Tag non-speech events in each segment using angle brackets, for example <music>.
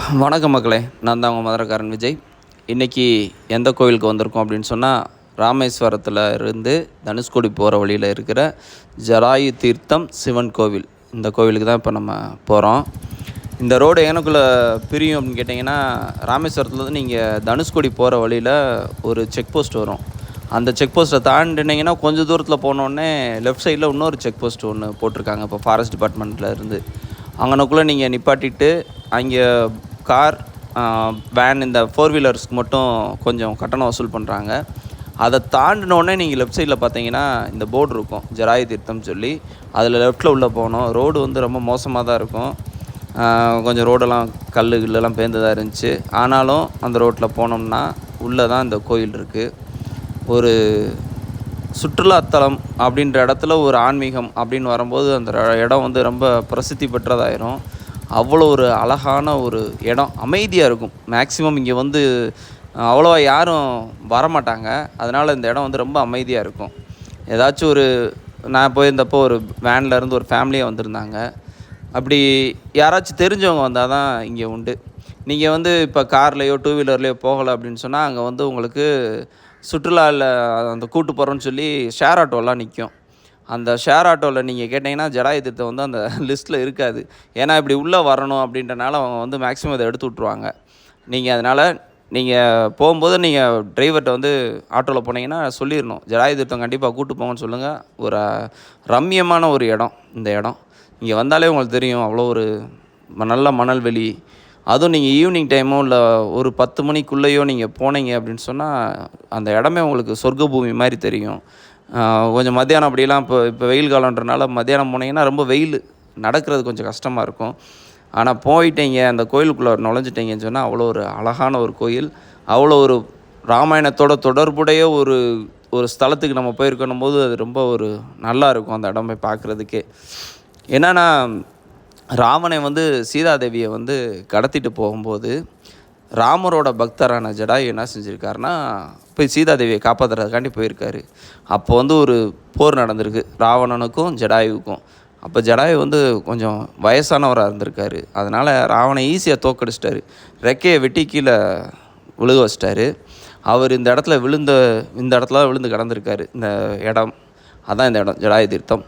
வணக்கம் மக்களே. நான் தான் உங்கள் மதுரக்காரன் விஜய். இன்றைக்கி எந்த கோவிலுக்கு வந்திருக்கோம் அப்படின்னு சொன்னால் ராமேஸ்வரத்தில் இருந்து தனுஷ்கோடி போகிற வழியில் இருக்கிற ஜராயு தீர்த்தம் சிவன் கோவில். இந்த கோவிலுக்கு தான் இப்போ நம்ம போகிறோம் இந்த ரோடு எனக்குள்ளே பிரியும் அப்படின்னு கேட்டிங்கன்னா ராமேஸ்வரத்துலேருந்து நீங்கள் தனுஷ்கோடி போகிற வழியில் ஒரு செக் போஸ்ட் வரும். அந்த செக் போஸ்ட்டை தாண்டினீங்கன்னா கொஞ்சம் தூரத்தில் போனோடனே லெஃப்ட் சைடில் இன்னொரு செக் போஸ்ட் ஒன்று போட்டிருக்காங்க. இப்போ ஃபாரஸ்ட் டிபார்ட்மெண்ட்டில் இருந்து. அங்கனக்குள்ளே நீங்கள் நிப்பாட்டிட்டு அங்கே கார் வேன் இந்த ஃபோர் வீலர்ஸ்க்கு மட்டும் கொஞ்சம் கட்டணம் வசூல் பண்ணுறாங்க அதை தாண்டினோடனே நீங்கள் லெஃப்ட் சைடில் பார்த்தீங்கன்னா இந்த போர்டு இருக்கும் ஜராய தீர்த்தம் சொல்லி. அதில் லெஃப்ட்டில் உள்ளே போனோம். ரோடு வந்து ரொம்ப மோசமாக தான் இருக்கும். கொஞ்சம் ரோடெல்லாம் கல் கில்லெல்லாம் பேர்ந்ததாக இருந்துச்சு. ஆனாலும் அந்த ரோட்டில் போனோம்னா உள்ளே தான் இந்த கோயில் இருக்குது ஒரு சுற்றுலாத்தலம் அப்படின்ற இடத்துல ஒரு ஆன்மீகம் அப்படின்னு வரும்போது அந்த இடம் வந்து ரொம்ப பிரசித்தி பெற்றதாயிரும். அவ்வளோ ஒரு அழகான ஒரு இடம். அமைதியாக இருக்கும். மேக்ஸிமம் இங்கே வந்து அவ்வளோவா யாரும் வரமாட்டாங்க. அதனால் இந்த இடம் வந்து ரொம்ப அமைதியாக இருக்கும். ஏதாச்சும் ஒரு நான் போயிருந்தப்போ ஒரு வேனில் இருந்து ஒரு ஃபேமிலியாக வந்திருந்தாங்க. அப்படி யாராச்சும் தெரிஞ்சவங்க வந்தால் தான் இங்கே உண்டு. நீங்கள் வந்து இப்போ கார்லேயோ டூ வீலர்லேயோ போகலை அப்படின்னு சொன்னால் அங்கே வந்து உங்களுக்கு சுற்றுலாவில் அந்த கூட்டு போகிறோன்னு சொல்லி ஷேர் ஆட்டோலாம் நிற்கும் அந்த ஷேர் ஆட்டோவில் நீங்கள் கேட்டிங்கன்னா ஜடாயுதத்தை வந்து அந்த <laughs> லிஸ்ட்டில் இருக்காது. ஏன்னா இப்படி உள்ளே வரணும் அப்படின்றனால அவங்க வந்து மேக்ஸிமம் இதை எடுத்து விட்ருவாங்க நீங்கள் அதனால் நீங்கள் போகும்போது நீங்கள் டிரைவர்கிட்ட வந்து ஆட்டோவில் போனீங்கன்னா சொல்லிடணும். ஜடாயுதத்தம் கண்டிப்பாக கூட்டு போங்கன்னு சொல்லுங்கள் ஒரு ரம்யமான ரம்மியமான ஒரு இடம் இந்த இடம். இங்கே வந்தாலே உங்களுக்கு தெரியும் அவ்வளோ ஒரு ம- நல்ல மணல் வெளி. அதுவும் நீங்கள் ஈவினிங் டைமோ இல்லை ஒரு பத்து மணிக்குள்ளேயோ நீங்கள் போனீங்க அப்படின்னு சொன்னால் அந்த இடமே உங்களுக்கு சொர்க்க பூமி மாதிரி தெரியும். கொஞ்சம் மத்தியானம் அப்படிலாம் இப்போ இப்போ வெயில் காலன்றனால மத்தியானம் போனீங்கன்னா ரொம்ப வெயில். நடக்கிறது கொஞ்சம் கஷ்டமாக இருக்கும். ஆனால் போயிட்டீங்க அந்த கோயிலுக்குள்ளே நுழைஞ்சிட்டீங்கன்னு சொன்னால் அவ்வளோ ஒரு அழகான ஒரு கோயில். அவ்வளோ ஒரு ராமாயணத்தோட தொடர்புடைய ஒரு ஒரு ஸ்தலத்துக்கு நம்ம போயிருக்கணும் போது அது ரொம்ப ஒரு நல்லா இருக்கும் அந்த இடம் போய் பார்க்குறதுக்கே. என்னன்னா ராவணை வந்து சீதாதேவியை வந்து கடத்திட்டு போகும்போது ராமரோட பக்தரான ஜடாயு என்ன செஞ்சுருக்காருன்னா போய் சீதாதேவியை காப்பாற்றுறதுக்காண்டி போயிருக்காரு. அப்போ வந்து ஒரு போர் நடந்திருக்கு ராவணனுக்கும் ஜடாயுவுக்கும். அப்போ ஜடாயு வந்து கொஞ்சம் வயசானவராக இருந்திருக்காரு. அதனால் ராவணை ஈஸியாக தோக்கடிச்சிட்டாரு. ரெக்கையை வெட்டி கீழே விழுக வச்சிட்டாரு. அவர் இந்த இடத்துல விழுந்த இந்த இடத்துல விழுந்து கிடந்திருக்காரு. இந்த இடம். அதான் இந்த இடம் ஜடாயு தீர்த்தம்.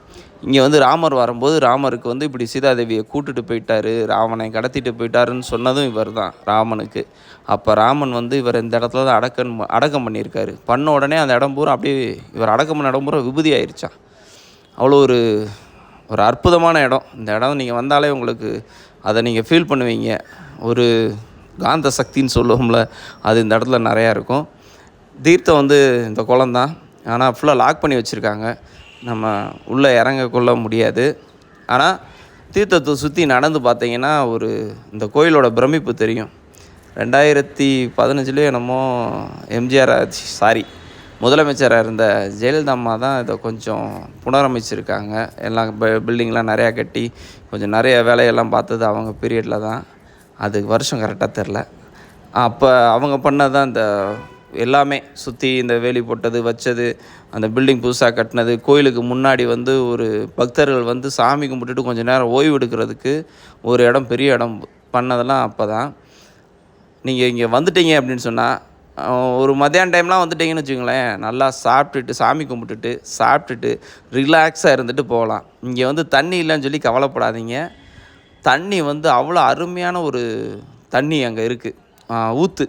இங்கே வந்து ராமர் வரும்போது ராமருக்கு வந்து இப்படி சீதாதேவியை கூட்டுட்டு போயிட்டாரு ராவனை கடத்திட்டு போயிட்டாருன்னு சொன்னதும் இவர் தான் ராமனுக்கு. அப்போ ராமன் வந்து இவர் இந்த இடத்துல தான் அடக்கம் அடக்கம் பண்ணியிருக்காரு. பண்ண உடனே அந்த இடம் பூரா அப்படியே இவர் அடக்கம் பண்ண இடம் பூரா விபூதி ஆயிடுச்சான் அவ்வளோ ஒரு ஒரு அற்புதமான இடம். இந்த இடம் நீங்கள் வந்தாலே உங்களுக்கு அதை நீங்கள் ஃபீல் பண்ணுவீங்க. ஒரு காந்த சக்தின்னு சொல்லுவோம்ல அது இந்த இடத்துல நிறையா இருக்கும். தீர்த்தம் வந்து இந்த குளம் தான் ஆனால் ஃபுல்லாக லாக் பண்ணி வச்சுருக்காங்க. நம்ம உள்ளே இறங்கக்குள்ள முடியாது. ஆனால் தீர்த்தத்தை சுற்றி நடந்து பார்த்தீங்கன்னா ஒரு இந்த கோயிலோட பிரமிப்பு தெரியும். ரெண்டாயிரத்தி பதினஞ்சுலேயே என்னமோ எம்ஜிஆர் சாரி முதலமைச்சராக இருந்த ஜெயலலிதா அம்மா தான் இதை கொஞ்சம் புனரமைச்சிருக்காங்க. எல்லாம் பில்டிங்லாம் நிறையா கட்டி கொஞ்சம் நிறைய வேலையெல்லாம் பார்த்தது அவங்க பீரியடில் தான். அது வருஷம் கரெக்டாக தெரில. அப்போ அவங்க பண்ணதான் இந்த எல்லாமே சுற்றி இந்த வேலி போட்டது வச்சது அந்த பில்டிங் புதுசாக கட்டினது கோயிலுக்கு முன்னாடி வந்து ஒரு பக்தர்கள் வந்து சாமி கும்பிட்டுட்டு கொஞ்சம் நேரம் ஓய்வு எடுக்கிறதுக்கு ஒரு இடம் பெரிய இடம் பண்ணதெல்லாம் அப்போ தான் நீங்கள் இங்கே வந்துட்டீங்க அப்படின்னு சொன்னால் ஒரு மதியான டைம்லாம் வந்துட்டீங்கன்னு வச்சுங்களேன் நல்லா சாப்பிட்டுட்டு சாமி கும்பிட்டுட்டு சாப்பிட்டுட்டு ரிலாக்ஸாக இருந்துட்டு போகலாம். இங்கே வந்து தண்ணி இல்லைன்னு சொல்லி கவலைப்படாதீங்க. தண்ணி வந்து அவ்வளோ அருமையான ஒரு தண்ணி அங்கே இருக்குது ஊற்று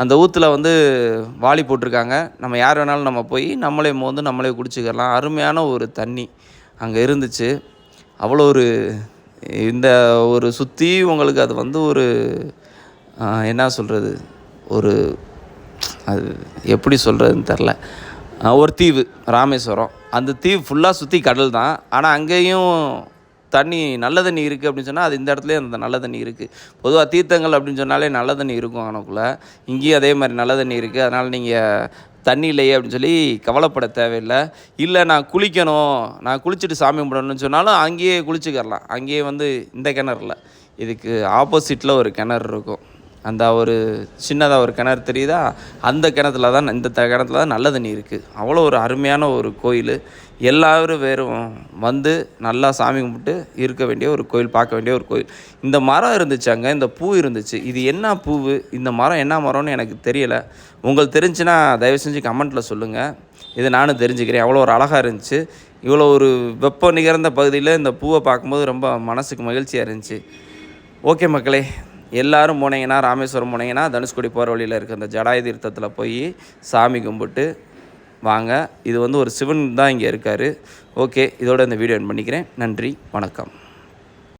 அந்த ஊற்றுல வந்து வாளி போட்டிருக்காங்க. நம்ம யார் வேணாலும் நம்ம போய் நம்மளே மோந்து நம்மளே குடிச்சிக்கலாம். அருமையான ஒரு தண்ணி அங்கே இருந்துச்சு. அவ்வளோ ஒரு இந்த ஒரு சுற்றி உங்களுக்கு அது வந்து ஒரு என்ன சொல்கிறது ஒரு அது எப்படி சொல்கிறதுன்னு தெரில. ஒரு தீவு ராமேஸ்வரம். அந்த தீவு ஃபுல்லாக சுற்றி கடல் தான் ஆனால் அங்கேயும் தண்ணி நல்ல தண்ணி இருக்குது அப்படின்னு சொன்னால் அது இந்த இடத்துலயே அந்த நல்ல தண்ணி இருக்குது பொதுவாக தீர்த்தங்கள் அப்படின்னு சொன்னாலே நல்ல தண்ணி இருக்கும் அணக்குள்ளே இங்கேயும் அதே மாதிரி நல்ல தண்ணி இருக்குது அதனால் நீங்கள் தண்ணி இல்லையே அப்படின்னு சொல்லி கவலைப்பட தேவையில்லை. இல்லை நான் குளிக்கணும். நான் குளிச்சுட்டு சாமி கும்பிடணும்னு சொன்னாலும் அங்கேயே குளிச்சுக்கரலாம் அங்கேயே வந்து இந்த கிணறுல. இதுக்கு ஆப்போசிட்டில் ஒரு கிணறு இருக்கும். அந்த ஒரு சின்னதாக ஒரு கிணறு தெரியுதா? அந்த கிணத்துல தான் இந்த த கிணத்துல தான் நல்ல தண்ணி இருக்குது அவ்வளோ ஒரு அருமையான ஒரு கோயில். எல்லாரும் வேறும் வந்து நல்லா சாமி கும்பிட்டு இருக்க வேண்டிய ஒரு கோயில் பார்க்க வேண்டிய ஒரு கோயில். இந்த மரம் இருந்துச்சு அங்கே இந்த பூ இருந்துச்சு. இது என்ன பூவு? இந்த மரம் என்ன மரம்னு எனக்கு தெரியலை. உங்களுக்கு தெரிஞ்சுன்னா தயவு செஞ்சு கமெண்ட்டில் சொல்லுங்கள் இது நானும் தெரிஞ்சுக்கிறேன். அவ்வளோ ஒரு அழகாக இருந்துச்சு. இவ்வளோ ஒரு வெப்பம் நிகழ்ந்த பகுதியில் இந்த பூவை பார்க்கும்போது ரொம்ப மனசுக்கு மகிழ்ச்சியாக இருந்துச்சு. ஓகே மக்களே எல்லாரும் போனீங்கன்னா ராமேஸ்வரம் போனீங்கன்னா தனுஷ்கோடி போகிற வழியில் இருக்க அந்த ஜடாய தீர்த்தத்தில் போய் சாமி கும்பிட்டு வாங்க. இது வந்து ஒரு சிவன் தான் இங்கே இருக்கார். ஓகே இதோட இந்த வீடியோ என் பண்ணிக்கிறேன். நன்றி வணக்கம்.